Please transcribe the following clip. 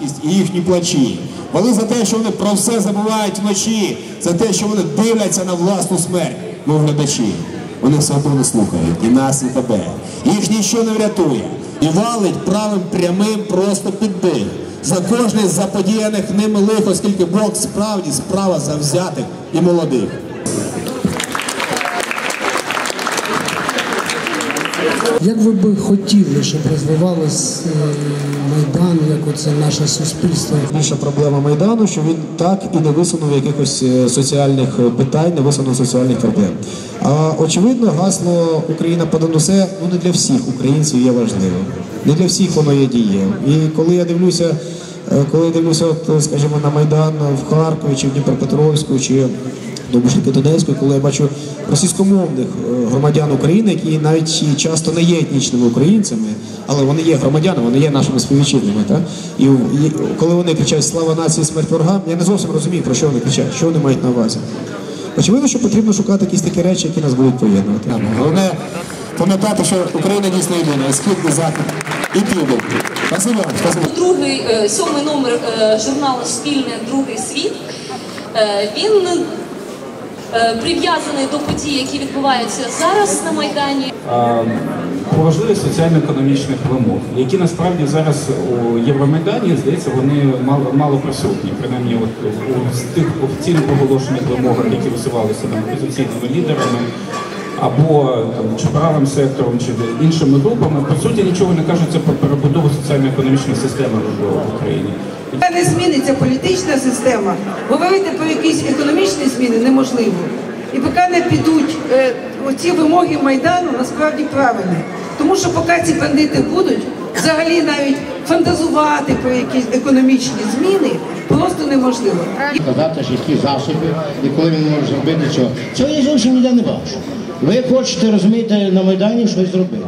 слабкість і їхні плачі. Вони за те, що вони про все забувають вночі, за те, що вони дивляться на власну смерть, ну глядачі. Вони одно не слухають і нас, і тебе. Їх нічого не врятує. І валить правим прямим просто під дих. За кожне з заподіяних ними лих, оскільки Бог справді справа завзятих і молодих. Як ви би хотіли, щоб розвивалось е, Майдан, як оце наше суспільство? Більша проблема Майдану, що він так і не висунув якихось е, соціальних е, питань, не висунув соціальних проблем. А очевидно, гасло Україна понад усе ну не для всіх українців є важливим. Не для всіх воно є дієвим. І коли я дивлюся, коли я дивлюся, от, скажімо, на Майдан в Харкові чи в Дніпропетровську, чи ж таки коли я бачу російськомовних е, громадян України, які навіть часто не є етнічними українцями, але вони є громадянами, вони є нашими співвітчизними. Так? І, коли вони кричать Слава нації, смерть ворогам, я не зовсім розумію, про що вони кричать, що вони мають на увазі. Очевидно, що потрібно шукати якісь такі речі, які нас будуть поєднувати. Головне пам'ятати, що Україна дійсно єдина, схід і захід і південь. Спасибо, спасибо. Другий е, сьомий номер е, журналу Спільне Другий світ. Він прив'язаний до подій, які відбуваються зараз на Майдані. про важливість соціально-економічних вимог, які насправді зараз у Євромайдані, здається, вони мало, мало присутні, принаймні от, у тих офіційно проголошених вимогах, які висувалися там опозиційними лідерами або там, чи правим сектором, чи іншими групами, по суті нічого не кажеться про перебудову соціально-економічної системи в, в Україні. Не зміниться політична система, говорити про якісь економічні зміни неможливо. І поки не підуть е, оці вимоги Майдану, насправді правильні. Тому що поки ці бандити будуть, взагалі навіть фантазувати про якісь економічні зміни просто неможливо. Казати, що які засоби і коли він може зробити цього. Цього я зовсім ніде не бачу. Ви хочете, розумієте, на Майдані щось зробити.